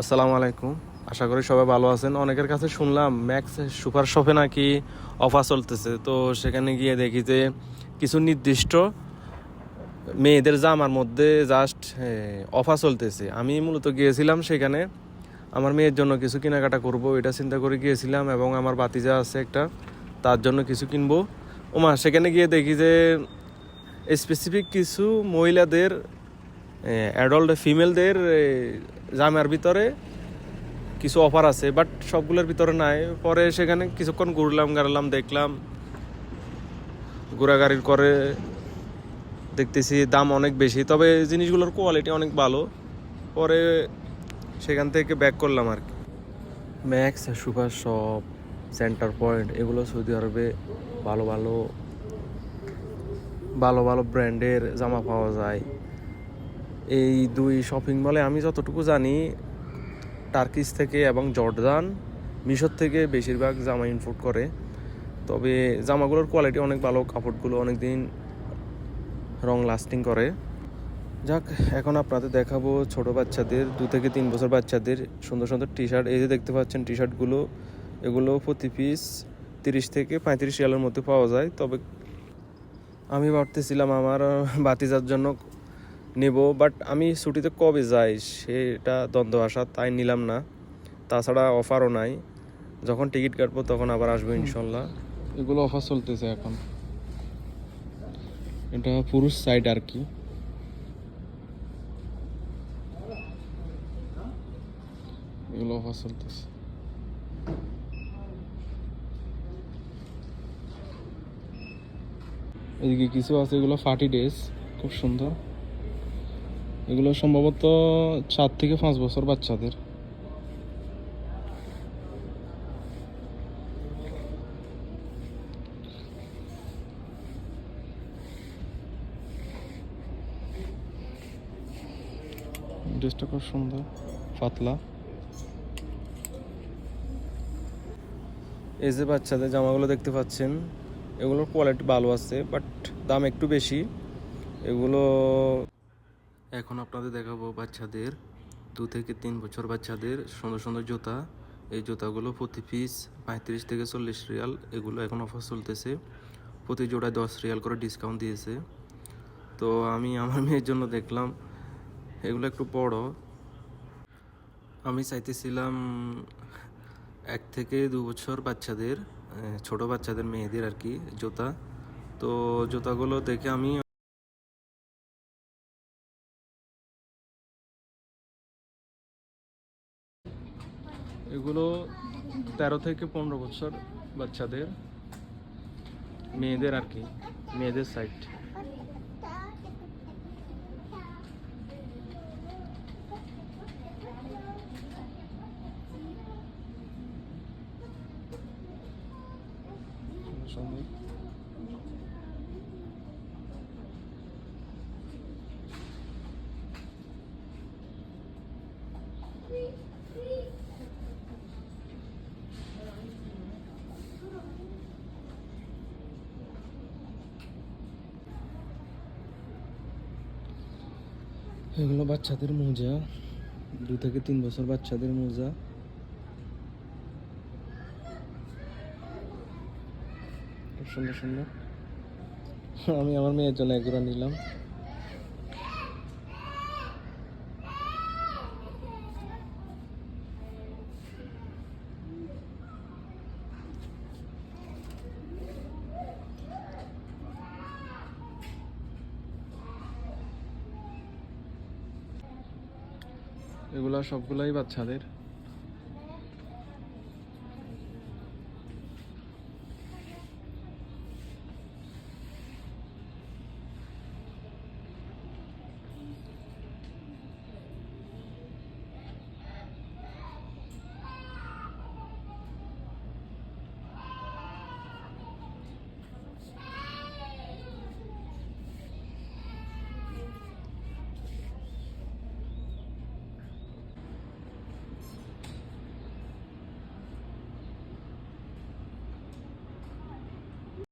আসসালামু আলাইকুম। আশা করি সবাই ভালো আছেন। অনেকের কাছে শুনলাম ম্যাক্স সুপার শপে নাকি অফার চলতেছে। তো সেখানে গিয়ে দেখি যে কিছু নির্দিষ্ট মেয়েদের জামার মধ্যে জাস্ট অফার চলতেছে। আমি মূলত গিয়েছিলাম সেখানে। আমার মেয়ের জন্য কিছু কেনাকাটা করব, এটা চিন্তা করে গিয়েছিলাম এবং আমার বাতিজা আছে একটা, তার জন্য কিছু কিনবো। ওমা, সেখানে গিয়ে দেখি যে স্পেসিফিক কিছু মহিলাদের অ্যাডাল্ট ফিমেলদের জামার ভিতরে কিছু অফার আছে বাট সবগুলোর ভিতরে নাই। পরে সেখানে কিছুক্ষণ ঘুরলাম গাড়লাম দেখলাম। ঘোরাগাড়ির করে দেখতেছি দাম অনেক বেশি, তবে জিনিসগুলোর কোয়ালিটি অনেক ভালো। পরে সেখান থেকে ব্যাক করলাম আর কি। Max super shop centre point এগুলো সৌদি আরবে ভালো ভালো ভালো ভালো ব্র্যান্ডের জামা পাওয়া যায়। এই দুই শপিং মলে আমি যতটুকু জানি টার্কিস থেকে এবং জর্দান মিশর থেকে বেশিরভাগ জামা ইনপোর্ট করে। তবে জামাগুলোর কোয়ালিটি অনেক ভালো, কাপড়গুলো অনেক দিন রং লাস্টিং করে। যাক, এখন আপনাদের দেখাবো ছোট বাচ্চাদের, দু থেকে তিন বছর বাচ্চাদের সুন্দর সুন্দর টি শার্ট এই যে দেখতে পাচ্ছেন টি শার্টগুলো এগুলো প্রতি পিস তিরিশ থেকে পঁয়ত্রিশ রিয়ালের মধ্যে পাওয়া যায়। তবে আমি ভাবতেছিলাম আমার বাতিজার জন্য নেব বাট আমি ছুটিতে কবে যাই সেটা দ্বন্দ্ব আসা তাই নিলাম না। তাছাড়া অফারও নাই। যখন টিকিট কাটবো তখন আবার আসব ইনশাল্লাহ। এগুলো অফার চলতেছে এখন। এটা পুরুষ সাইড আর কি। এগুলো অফার চলতেছে। এদিকে কিছু আছে এগুলো ফার্টি ডেজ খুব সুন্দর। এগুলো সম্ভবত চার থেকে পাঁচ বছর বাচ্চাদের। ড্রেসটা খুব সুন্দর, পাতলা। এই যে বাচ্চাদের জামাগুলো দেখতে পাচ্ছেন, এগুলোর কোয়ালিটি ভালো আছে বাট দাম একটু বেশি। এগুলো এখন আপনাদের দেখাবো বাচ্চাদের দু থেকে তিন বছর বাচ্চাদের সুন্দর সুন্দর জুতা। এই জুতাগুলো প্রতি পিস পঁয়ত্রিশ থেকে চল্লিশ রিয়াল। এগুলো এখন অফার চলতেছে। প্রতি জোড়ায় দশ রিয়াল করে ডিসকাউন্ট দিয়েছে। তো আমি আমার মেয়ের জন্য দেখলাম, এগুলো একটু বড়। আমি চাইতেছিলাম এক থেকে দু বছর বাচ্চাদের ছোট বাচ্চাদের মেয়েদের আর কি জুতা। তো জুতাগুলো দেখে আমি এগুলো তেরো থেকে পনেরো বছর বাচ্চাদের মেয়েদের আর কি মেয়েদের সাইড সুন্দর এগুলো বাচ্চাদের মোজা। দু থেকে তিন বছর বাচ্চাদের মোজা। খুব সুন্দর সুন্দর। আমি আমার মেয়ের জন্য একজোড়া নিলাম। এগুলা সবগুলাই বাচ্চাদের।